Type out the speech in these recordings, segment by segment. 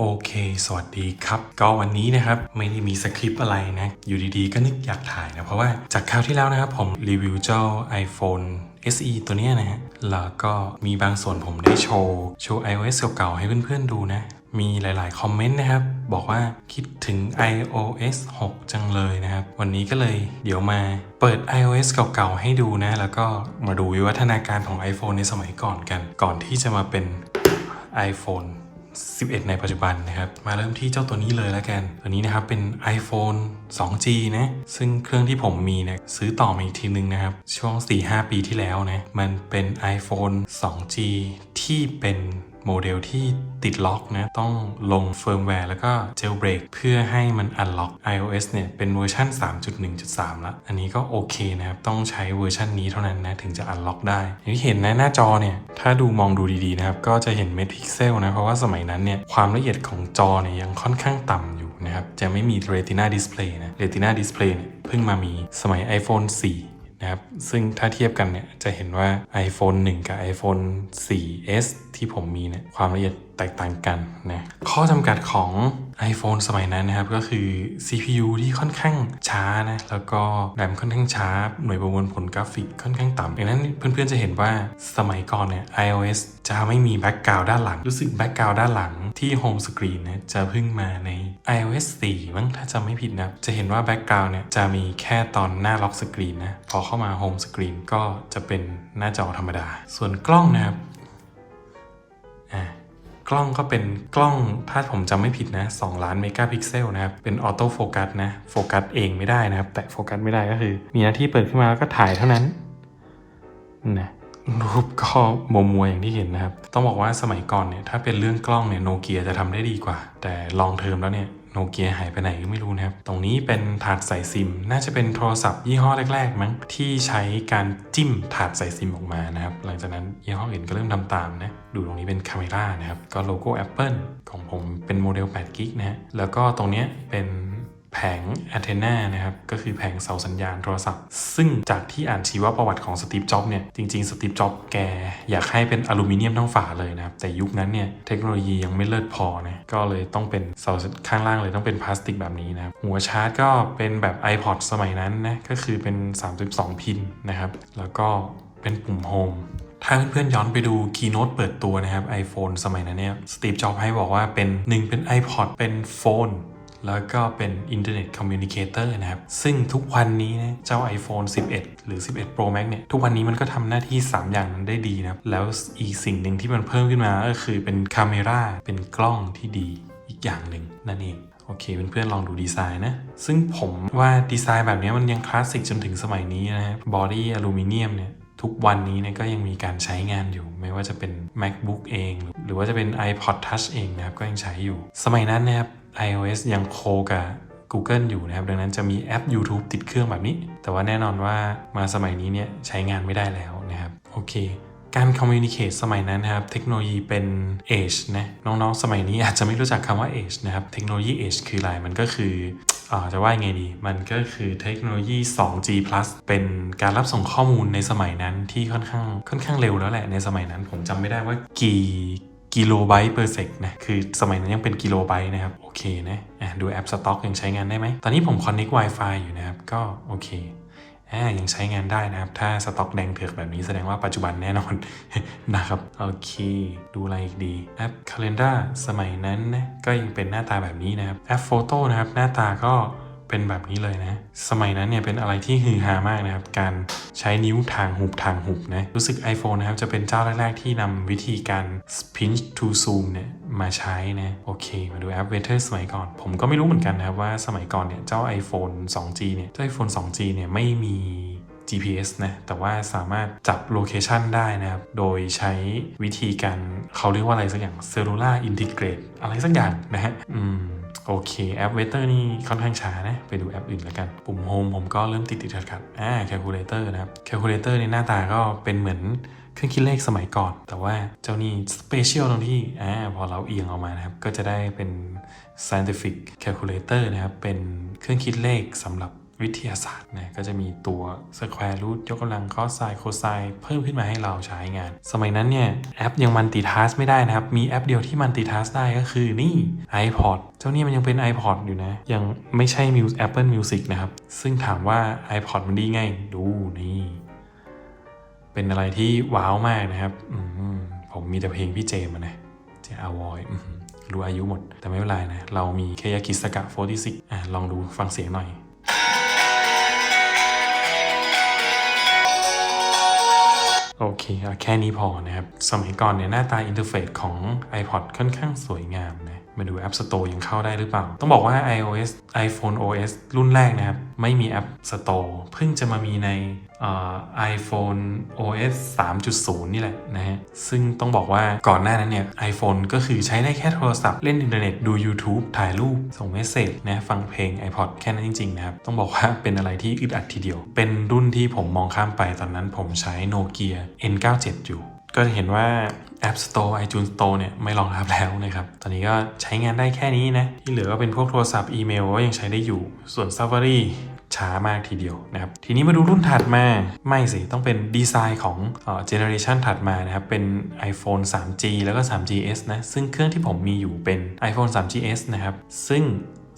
โอเค สวัสดีครับ ก็วันนี้นะครับไม่ได้มีสคริปต์อะไรนะ อยู่ดีๆ ก็นึกอยากถ่ายนะ เพราะว่าจากคราวที่แล้วนะครับผมรีวิวเจ้า iPhone SE ตัวเนี้ยนะฮะ แล้วก็มีบางส่วนผมได้โชว์ โชว์ iOS เก่าๆให้เพื่อนๆดูนะ มีหลายๆ คอมเมนต์นะครับ บอกว่าคิดถึง iOS 6 จังเลยนะครับ วันนี้ก็เลยเดี๋ยวมาเปิด iOS เก่าๆ ให้ดูนะ แล้วก็มาดูวิวัฒนาการของ iPhone ในสมัยก่อนกัน ก่อนที่จะมาเป็น iPhone 11 ในปัจจุบันนะครับ มาเริ่มที่เจ้าตัวนี้เลยแล้วกัน ตัวนี้นะครับเป็น iPhone 2G นะ ซึ่งเครื่องที่ผมมีเนี่ยซื้อต่อมาอีกทีนึงนะครับ ช่วง 4-5 ปีที่แล้วนะ มันเป็น iPhone 2G ที่เป็น โมเดลที่ติดล็อกนะต้องลงเฟิร์มแวร์แล้วก็เจลเบรกเพื่อให้มันอันล็อก iOS เนี่ยเป็นเวอร์ชัน3.1.3 แล้ว อันนี้ก็โอเคนะครับ ต้องใช้เวอร์ชันนี้เท่านั้นนะถึงจะอันล็อกได้อย่างที่เห็นนะหน้าจอเนี่ยถ้าดูมองดูดีๆนะครับ ก็จะเห็นเม็ดพิกเซลนะ เพราะว่าสมัยนั้นเนี่ยความละเอียดของจอเนี่ยยังค่อนข้างต่ำอยู่นะครับจะไม่มี Retina Display นะ Retina Display เนี่ยเพิ่งมามีสมัย iPhone 4 นะครับ ซึ่งถ้าเทียบกันเนี่ยจะเห็นว่า iPhone 1 กับ iPhone 4S ที่ผมมีเนี่ยความละเอียดแตกต่างกันนะข้อจำกัดของ iPhone สมัยนั้นนะครับก็คือ CPU ที่ค่อนข้างช้านะแล้วก็แรมค่อนข้างช้า หน่วยประมวลผลกราฟิกค่อนข้างต่ำดังนั้นเพื่อนๆจะเห็นว่าสมัยก่อนเนี่ย iOS จะไม่มีแบ็กกราวด้านหลัง รู้สึกแบ็กกราวด้านหลังที่โฮมสกรีนนะจะเพิ่งมาใน iOS 4 มั้งถ้าจำไม่ผิดนะจะเห็นว่าแบ็กกราวเนี่ยจะมีแค่ตอนหน้าล็อกสกรีนนะพอเข้ามาโฮมสกรีนก็จะเป็นหน้าจอธรรมดา ส่วนกล้องนะครับ กล้องก็เป็นกล้องถ้าผมจำไม่ผิดนะ 2 ล้านเมกะพิกเซลนะครับ เป็นออโต้โฟกัสนะโฟกัสเองไม่ได้นะครับ แต่โฟกัสไม่ได้ก็คือ มีหน้าที่เปิดขึ้นมาแล้วก็ถ่ายเท่านั้นนะรูปก็มัวมัวๆอย่างที่เห็นนะครับ ต้องบอกว่าสมัยก่อนเนี่ยถ้าเป็นเรื่องกล้องเนี่ยโนเกียจะทำได้ดีกว่า แต่ลองเทอมแล้วเนี่ย โนเกียหายไปไหนก็ไม่รู้นะครับ ตรงนี้เป็นถาดใส่ซิม น่าจะเป็นโทรศัพท์ยี่ห้อแรก ๆ มั้งที่ใช้การจิ้มถาดใส่ซิมออกมานะครับ หลังจากนั้นยี่ห้ออื่นก็เริ่มทำตามนะ ดูตรงนี้เป็นคาเมรานะครับ ก็โลโก้ Apple ของผมเป็นโมเดล8กิกนะฮะ แล้วก็ตรงนี้เป็น แผงแอนเทนานะครับก็คือแผงเสาสัญญาณโทรศัพท์ ซึ่งจากที่อ่านชีวประวัติของสตีฟจ็อบเนี่ยจริงๆสตีฟจ็อบแกอยากให้เป็นอลูมิเนียมทั้งฝาเลยนะครับ แต่ยุคนั้นเนี่ยเทคโนโลยียังไม่เลิศพอนะก็เลยต้องเป็นเสาข้างล่างเลยต้องเป็นพลาสติกแบบนี้นะครับหัวชาร์จก็เป็นแบบ iPod สมัยนั้นนะก็คือเป็น 32 พินนะครับ แล้วก็เป็นปุ่มโฮมถ้าเพื่อนๆย้อนไปดู keynote เปิดตัวนะครับ iPhone สมัยนั้นเนี่ยสตีฟจ็อบให้บอกว่าเป็นหนึ่งเป็น iPod เป็นโฟน แล้วก็เป็น Internet Communicator นะครับ ซึ่งทุกวันนี้นะเจ้า iPhone 11 หรือ 11 Pro Max เนี่ย ทุกวันนี้มันก็ทำหน้าที่ 3 อย่างนั้นได้ดีนะครับ แล้วอีกสิ่งหนึ่งที่มันเพิ่มขึ้นมาก็คือเป็นคาเมราเป็นกล้องที่ดีอีกอย่างหนึ่งนั่นเองโอเคเพื่อนๆลองดูดีไซน์นะ ซึ่งผมว่าดีไซน์แบบนี้มันยังคลาสสิกจนถึงสมัยนี้นะครับบอดี้อลูมิเนียมเนี่ยทุกวันนี้เนี่ยก็ยังมีการใช้งานอยู่ ไม่ว่าจะเป็น macbook เอง หรือว่าจะเป็น ipod touch เองนะครับก็ยังใช้อยู่ สมัยนั้นนะครับ iOS ยังโคกับ Google อยู่นะครับ ดังนั้นจะมีแอป YouTube ติดเครื่องแบบนี้ แต่ว่าแน่นอนว่ามาสมัยนี้เนี่ยใช้งานไม่ได้แล้วนะครับ โอเคการคอมมิวนิเค e สมัยนั้นนะครับ เทคโนโลยีเป็น Edge นะน้องๆ สมัยนี้อาจจะไม่รู้จักคำว่า Edge นะครับ เทคโนโลยี Edge คืออะไรมันก็คืออ่าจะว่ายังไงดี มันก็คือเทคโนโลยี 2G+ เป็นการรับส่งข้อมูลในสมัยนั้นที่ค่อนข้างค่อนข้างเร็วแล้วแหละในสมัยนั้นผมจำไม่ได้ว่ากี่ กิโลไบต์ per sec นะ คือสมัยนั้นยังเป็นกิโลไบต์นะครับ โอเคนะอะดูแอปสต็อกยังใช้งานได้ไหม ตอนนี้ผม connect Wi-Fi อยู่นะครับ ก็โอเคอ่ายังใช้งานได้นะครับ ถ้าสต็อกแดงเถือกแบบนี้แสดงว่าปัจจุบันแน่นอน นะครับ โอเค ดูอะไรอีกดี แอป Calendar สมัยนั้นนะก็ยังเป็นหน้าตาแบบนี้นะครับ แอป Photo นะครับ หน้าตาก็ เป็นแบบนี้เลยนะ สมัยนั้นเนี่ยเป็นอะไรที่ฮือฮามากนะครับ การใช้นิ้วทางหุบทางหุบนะ รู้สึก iPhone นะครับจะเป็นเจ้าแรก ๆ ที่นำวิธีการ pinch to zoom เนี่ยมาใช้นะ โอเค มาดูแอป Weather สมัยก่อน ผมก็ไม่รู้เหมือนกันนะครับว่าสมัยก่อนเนี่ยเจ้า iPhone 2G เนี่ย เจ้า iPhone 2G เนี่ยไม่มี GPS นะ แต่ว่าสามารถจับโลเคชันได้นะครับ โดยใช้วิธีการเขาเรียกว่าอะไรสักอย่าง Cellular Integrate อะไรสักอย่างนะฮะ อืม โอเคแอปเวเตอร์นี่ค่อนข้างช้านะ ไปดูแอปอื่นแล้วกัน ปุ่มโฮมผมก็เริ่มติดติดขัดขัดอ่า Calculator นะครับแคลคูลเลเตอร์ในหน้าตาก็เป็นเหมือนเครื่องคิดเลขสมัยก่อน แต่ว่าเจ้านี่สเปเชียลตรงที่อ่าพอเราเอียงออกมานะครับ ก็จะได้เป็น scientific calculator นะครับ เป็นเครื่องคิดเลขสำหรับ วิทยาศาสตร์นะก็จะมีตัว square root ยกกำลัง cos sin cosine เพิ่มขึ้นมาให้เราใช้งาน สมัยนั้นเนี่ยแอปยังมันติทัสไม่ได้นะครับ มีแอปเดียวที่มันติทัสได้ก็คือนี่ iPod เจ้านี่มันยังเป็น iPod อยู่นะ ยังไม่ใช่ Mu- Apple Music นะครับ ซึ่งถามว่า iPod มันดีไง ดูนี่ เป็นอะไรที่ว้าวมากนะครับมผมมีแต่เพลงพี่เจมส์นะเจอาวอยรู้อายุหมด แต่ไม่เป็นไรนะ เรามีเคยากิสกะ46อะลองดูฟังเสียงหน่อย โอเคอะแค่นี้พอนะครับ สมัยก่อนเนี่ยหน้าตาอินเทอร์เฟซของ iPod ค่อนข้างสวยงามนะ มาดู App Store ยังเข้าได้หรือเปล่า ต้องบอกว่า iOS iPhone OS รุ่นแรกนะครับ ไม่มี App Store เพิ่งจะมามีในเอ่อ iPhone OS 3.0 นี่แหละนะฮะ ซึ่งต้องบอกว่าก่อนหน้านั้นเนี่ย iPhone ก็คือใช้ได้แค่โทรศัพท์ เล่นอินเทอร์เน็ต ดู YouTube ถ่ายรูป ส่งเมสเซจนะฟังเพลง iPod แค่นั้นจริง ๆ นะครับ ต้องบอกว่าเป็นอะไรที่อึดอัดทีเดียว เป็นรุ่นที่ผมมองข้ามไปตอนนั้นผมใช้ Nokia N97 อยู่ก็จะเห็นว่า App Store iTunes Store เนี่ยไม่รองรับแล้วนะครับ ตอนนี้ก็ใช้งานได้แค่นี้นะ ที่เหลือก็เป็นพวกโทรศัพท์อีเมลก็ยังใช้ได้อยู่ ส่วน Safari ช้ามากทีเดียวนะครับ ทีนี้มาดูรุ่นถัดมา ไม่สิ ต้องเป็นดีไซน์ของเจเนอเรชันถัดมานะครับ เป็น iPhone 3G แล้วก็ 3GS นะ ซึ่งเครื่องที่ผมมีอยู่เป็น iPhone 3GS นะครับ ซึ่ง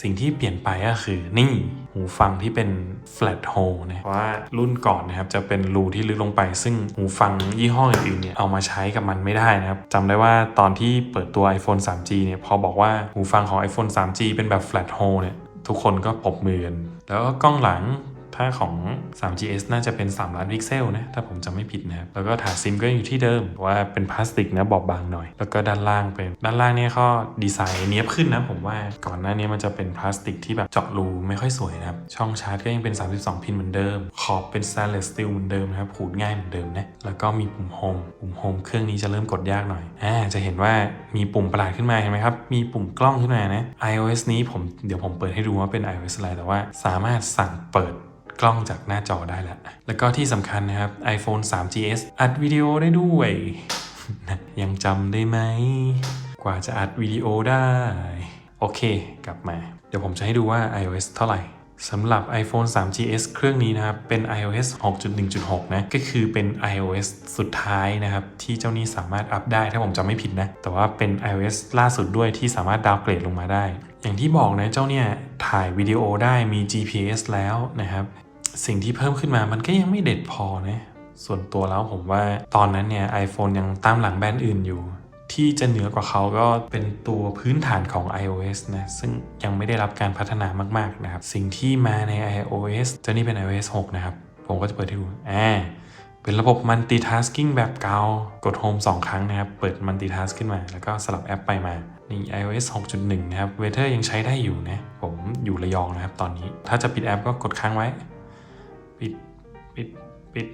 สิ่งที่เปลี่ยนไปก็คือนี่หูฟังที่เป็น flat hole นะเพราะว่ารุ่นก่อนนะครับจะเป็นรูที่ลึกลงไป ซึ่งหูฟังยี่ห้ออื่นๆเนี่ยเอามาใช้กับมันไม่ได้นะครับจำได้ว่าตอนที่เปิดตัว iPhone 3G เนี่ยพอบอกว่าหูฟังของ iPhone 3G เป็นแบบ flat hole เนี่ยทุกคนก็ปรบมือกันแล้วก็กล้องหลัง ถ้าของ 3GS น่าจะเป็น 3 ล้านพิกเซลนะ ถ้าผมจำไม่ผิดนะครับ แล้วก็ฐานซิมก็อยู่ที่เดิม ว่าเป็นพลาสติกนะบอบบางหน่อย แล้วก็ด้านล่างเป็น ด้านล่างเนี่ยก็ดีไซน์เนี้ยบขึ้นนะผมว่า ก่อนหน้านี้มันจะเป็นพลาสติกที่แบบเจาะรูไม่ค่อยสวยนะครับ ช่องชาร์จก็ยังเป็น 32 พินเหมือนเดิม ขอบเป็น stainless steel เหมือนเดิมนะครับ ขูดง่ายเหมือนเดิมนะ แล้วก็มีปุ่มโฮม ปุ่มโฮมเครื่องนี้จะเริ่มกดยากหน่อย อ่า จะเห็นว่ามีปุ่มประหลาดขึ้นมาเห็นไหมครับ มีปุ่มกล้องขึ้นมานะ iOS นี้ผมเดี๋ยวผมเปิดให้ดูว่าเป็น iOS อะไรแต่ว่าสามารถสั่งเปิด กล้องจากหน้าจอได้แล้ว แล้วก็ที่สำคัญนะครับ iPhone 3GS อัดวิดีโอได้ด้วย ยังจำได้ไหม กว่าจะอัดวิดีโอได้ โอเค กลับมา เดี๋ยวผมจะให้ดูว่า iOS เท่าไหร่สำหรับ iPhone 3GS เครื่องนี้นะครับ เป็น iOS 6.1.6 นะ ก็คือเป็น iOS สุดท้ายนะครับ ที่เจ้านี้สามารถอัพได้ถ้าผมจำไม่ผิดนะ แต่ว่าเป็น iOS ล่าสุดด้วยที่สามารถดาวเกรดลงมาได้ อย่างที่บอกนะ เจ้าเนี่ยถ่ายวิดีโอได้มี GPS แล้วนะครับ สิ่งที่เพิ่มขึ้นมามันก็ยังไม่เด็ดพอนะ ส่วนตัวแล้วผมว่าตอนนั้นเนี่ย iPhone ยังตามหลังแบรนด์อื่นอยู่ ที่จะเหนือกว่าเขาก็เป็นตัวพื้นฐานของ iOS นะ ซึ่งยังไม่ได้รับการพัฒนามาก ๆ นะครับ สิ่งที่มาใน iOS จะนี่เป็น iOS 6 นะครับ ผมก็จะเปิดให้ดูอ่าเป็นระบบ multitasking แบบเกากด Home 2 ครั้งนะครับ เปิด multitask ขึ้นมา แล้วก็สลับแอปไปมา นี่ iOS 6.1 นะครับ Weather ยังใช้ได้อยู่นะ ผมอยู่ระยองนะครับตอนนี้ ถ้าจะปิดแอปก็กดค้างไว้ ปิดปิดปิด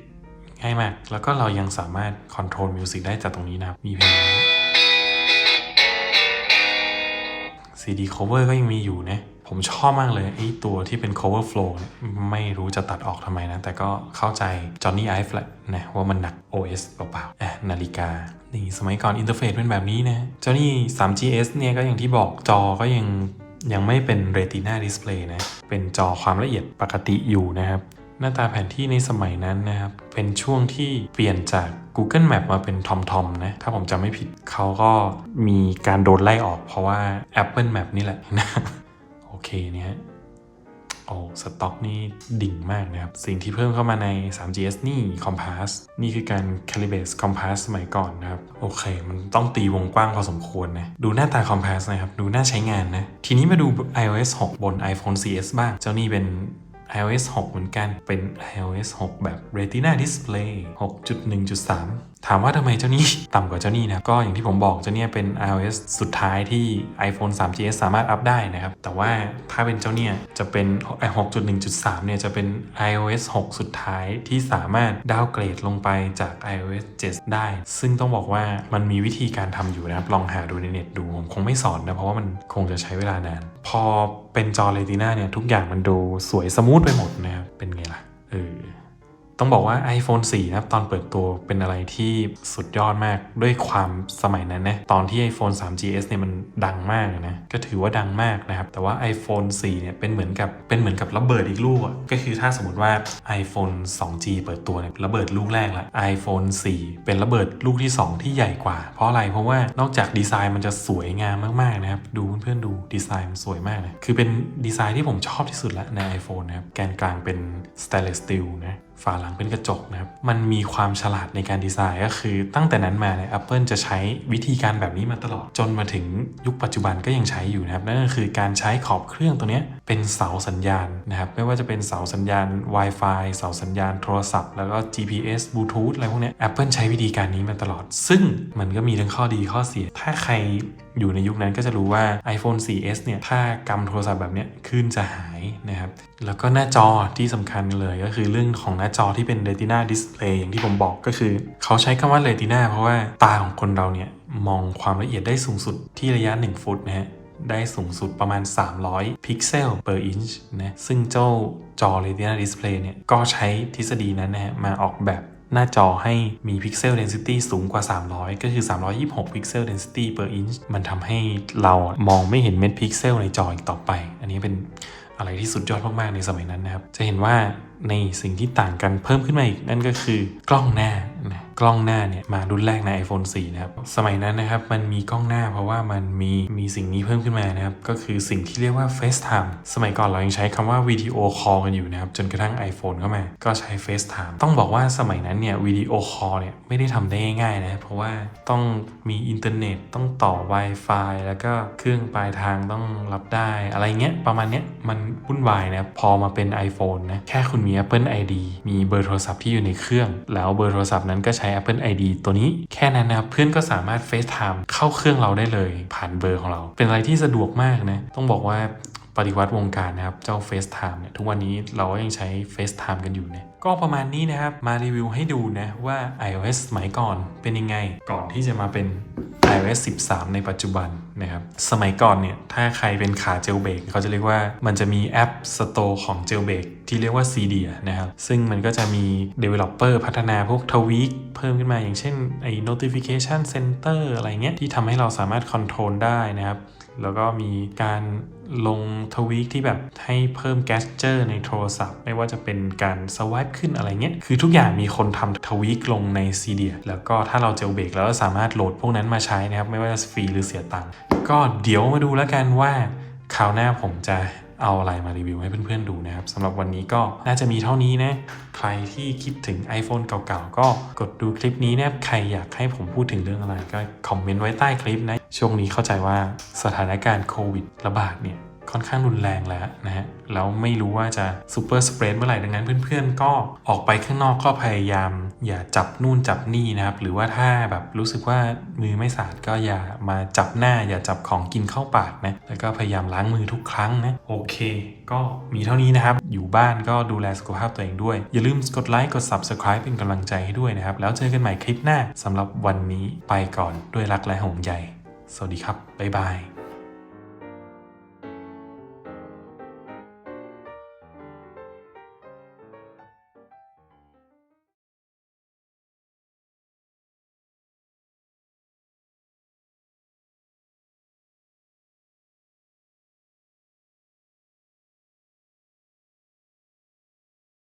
ง่ายมาก แล้วก็เรายังสามารถคอนโทรลมิวสิกได้จากตรงนี้นะครับ มีเพลง CD cover ก็ยังมีอยู่นะ ผมชอบมากเลยไอ้ตัวที่เป็น cover flow ไม่รู้จะตัดออกทำไมนะ แต่ก็เข้าใจ Johnny Ive แหละนะว่ามันหนัก OS เปล่าๆอะนาฬิกา นี่สมัยก่อนอินเทอร์เฟซเป็นแบบนี้นะ Johnny 3GS เนี่ยก็อย่างที่บอกจอก็ยังยังไม่เป็น Retina Display นะ เป็นจอความละเอียดปกติอยู่นะครับ หน้าตาแผนที่ในสมัยนั้นนะครับ เป็นช่วงที่เปลี่ยนจาก Google Map มาเป็น TomTom นะ ถ้าผมจำไม่ผิดเขาก็มีการโดนไล่ออกเพราะว่า Apple Map นี่แหละนะโอเคเนี่ยโอ้สต็อกนี่ดิ่งมากนะครับ สิ่งที่เพิ่มเข้ามาใน 3GS นี่ Compass นี่คือการ Calibrate Compass สมัยก่อนนะครับ โอเค มันต้องตีวงกว้างพอสมควรนะ ดูหน้าตา Compass นะครับ ดูน่าใช้งานนะ ทีนี้มาดู iOS 6 บน iPhone CS บ้าง เจ้านี่เป็น iOS 6 เหมือนกันเป็น iOS 6 แบบ Retina Display 6.1.3 ถามว่าทำไมเจ้านี้ต่ำกว่าเจ้านี้นะก็อย่างที่ผมบอกเจ้านี่เป็น iOS สุดท้ายที่ iPhone 3GS สามารถอัพได้นะครับ แต่ว่าถ้าเป็นเจ้าเนี่ยจะเป็น 6.1.3 เนี่ยจะเป็น iOS 6 สุดท้ายที่สามารถดาวเกรดลงไปจาก iOS 7 ได้ ซึ่งต้องบอกว่ามันมีวิธีการทำอยู่นะครับ ลองหาดูในเน็ตดู ผมคงไม่สอนนะ เพราะว่ามันคงจะใช้เวลานาน พอเป็นจอเรติน่าเนี่ยทุกอย่างมันดูสวยสมูทไปหมดนะครับ เป็นไงล่ะเออ ต้องบอกว่า iPhone 4 นะครับ ตอนเปิดตัวเป็นอะไรที่สุดยอดมากด้วยความสมัยนั้นนะ ตอนที่ iPhone 3GS เนี่ยมันดังมากนะ ก็ถือว่าดังมากนะครับ แต่ว่า iPhone 4 เนี่ยเป็นเหมือนกับเป็นเหมือนกับระเบิดอีกลูกอะก็คือถ้าสมมติว่า iPhone 2G เปิดตัวเนี่ยระเบิดลูกแรกละ iPhone 4 เป็นระเบิดลูกที่ 2 ที่ใหญ่กว่า เพราะอะไร เพราะว่านอกจากดีไซน์มันจะสวยงามมากๆนะครับ ดูเพื่อนๆดูดีไซน์มันสวยมากนะ คือเป็นดีไซน์ที่ผมชอบที่สุดละใน iPhone นะครับ แกนกลางเป็น stainless steel นะ ฝาหลังเป็นกระจกนะครับ มันมีความฉลาดในการดีไซน์ก็คือ ตั้งแต่นั้นมาเนี่ย Apple จะใช้วิธีการแบบนี้มาตลอด จนมาถึงยุคปัจจุบันก็ยังใช้อยู่นะครับ นั่นก็คือการใช้ขอบเครื่องตัวเนี้ยเป็นเสาสัญญาณนะครับ ไม่ว่าจะเป็นเสาสัญญาณ Wi-Fi เสาสัญญาณโทรศัพท์ แล้วก็ GPS Bluetooth อะไรพวกนี้ Apple ใช้วิธีการนี้มาตลอด ซึ่งมันก็มีทั้งข้อดีข้อเสีย ถ้าใครอยู่ในยุคนั้นก็จะรู้ว่า iPhone 4S เนี่ย ถ้ากำโทรศัพท์แบบนี้ขึ้นจะหายนะครับ แล้วก็หน้าจอที่สำคัญเลยก็คือเรื่องของหน้าจอที่เป็น Retina Display อย่างที่ผมบอกก็คือ เขาใช้คำว่า Retina เพราะว่าตาของคนเราเนี่ย มองความละเอียดได้สูงสุดที่ระยะ 1 ฟุตนะฮะได้สูงสุดประมาณ 300 พิกเซล per inch นะ ซึ่งเจ้าจอ Retina Display เนี่ย ก็ใช้ทฤษฎีนั้นนะฮะมาออกแบบหน้าจอให้มีพิกเซล density สูงกว่า 300 ก็คือ 326 พิกเซล density per inch มันทำให้เรามองไม่เห็นเม็ดพิกเซลในจออีกต่อไป อันนี้เป็น อะไรที่สุดยอดมากๆในสมัยนั้นนะครับ จะเห็นว่า ในสิ่งที่ต่างกันเพิ่มขึ้นมาอีก นั่นก็คือกล้องหน้านะกล้องหน้าเนี่ยมารุ่นแรกใน iPhone 4 นะครับ สมัยนั้นนะครับมันมีกล้องหน้าเพราะว่ามันมีมีสิ่งนี้เพิ่มขึ้นมานะครับ ก็คือสิ่งที่เรียกว่า FaceTime สมัยก่อนเรายังใช้คำว่าวิดีโอคอลกันอยู่นะครับ จนกระทั่ง iPhone เข้ามา ก็ใช้ FaceTime ต้องบอกว่าสมัยนั้นเนี่ยวิดีโอคอลเนี่ยไม่ได้ทำได้ง่ายๆนะเพราะว่าต้องมีอินเทอร์เน็ตต้องต่อ Wi-Fi แล้วก็เครื่องปลายทางต้องรับได้ อะไรเงี้ยประมาณเนี้ยมันวุ่นวายนะพอมาเป็น iPhone นะแค่คุณมีี Apple ID มีเบอร์โทรศัพท์ที่อยู่ในเครื่อง แล้วเบอร์โทรศัพท์นั้นก็ใช้ Apple ID ตัวนี้ แค่นั้นนะครับเพื่อนก็สามารถ FaceTime เข้าเครื่องเราได้เลย ผ่านเบอร์ของเรา เป็นอะไรที่สะดวกมากนะ ต้องบอกว่าปฏิวัติวงการนะครับ เจ้า FaceTime เนี่ยทุกวันนี้เราก็ยังใช้ FaceTime กันอยู่เนะก็ประมาณนี้นะครับ มารีวิวให้ดูนะว่า iOS สมัยก่อนเป็นยังไงก่อนที่จะมาเป็น iOS 13 ในปัจจุบันนะครับสมัยก่อนเนี่ยถ้าใครเป็นขาเจลเบรกเขาจะเรียกว่ามันจะมีแอป Store ของเจลเบรก ที่เรียกว่า Cydia นะครับ ซึ่งมันก็จะมี Developer พัฒนาพวกทวีคเพิ่มขึ้นมาอย่างเช่นไอ้ Notification Center อะไรเงี้ย ที่ทำให้เราสามารถคอนโทรลได้นะครับ แล้วก็มีการลงทวีคที่แบบให้เพิ่มแกสเจอร์ในโทรศัพท์ ไม่ว่าจะเป็นการสวายขึ้นอะไรเงี้ย คือทุกอย่างมีคนทำทวีคลงในซีเดียแล้วก็ถ้าเราเจลเบรกแล้วสามารถโหลดพวกนั้นมาใช้นะครับ ไม่ว่าจะฟรีหรือเสียตังค์ก็เดี๋ยวมาดูแล้วกันว่าคราวหน้าผมจะ เอาอะไรมารีวิวให้เพื่อนๆดูนะครับสำหรับวันนี้ก็น่าจะมีเท่านี้นะ ใครที่คิดถึง iPhone เก่าๆ ก็กดดูคลิปนี้นะครับใครอยากให้ผมพูดถึงเรื่องอะไรก็คอมเมนต์ไว้ใต้คลิปนะ ช่วงนี้เข้าใจว่าสถานการณ์โควิดระบาดเนี่ย ค่อนข้างรุนแรงแล้วนะฮะแล้วไม่รู้ว่าจะซูเปอร์สเปรดเมื่อไหร่ดังนั้นเพื่อนๆ ก็ออกไปข้างนอกก็พยายาม อย่าจับนู่นจับนี่นะครับ หรือว่าถ้าแบบรู้สึกว่ามือไม่สะอาดก็อย่ามาจับหน้า อย่าจับของกินเข้าปากนะแล้วก็พยายามล้างมือทุกครั้งนะโอเค ก็มีเท่านี้นะครับ อยู่บ้านก็ดูแลสุขภาพตัวเองด้วย อย่าลืมกดไลค์กด Subscribe เป็นกำลังใจให้ด้วยนะครับ แล้วเจอกันใหม่คลิปหน้าสำหรับวันนี้ไปก่อนด้วยรักและห่วงใยสวัสดีครับบ๊ายบาย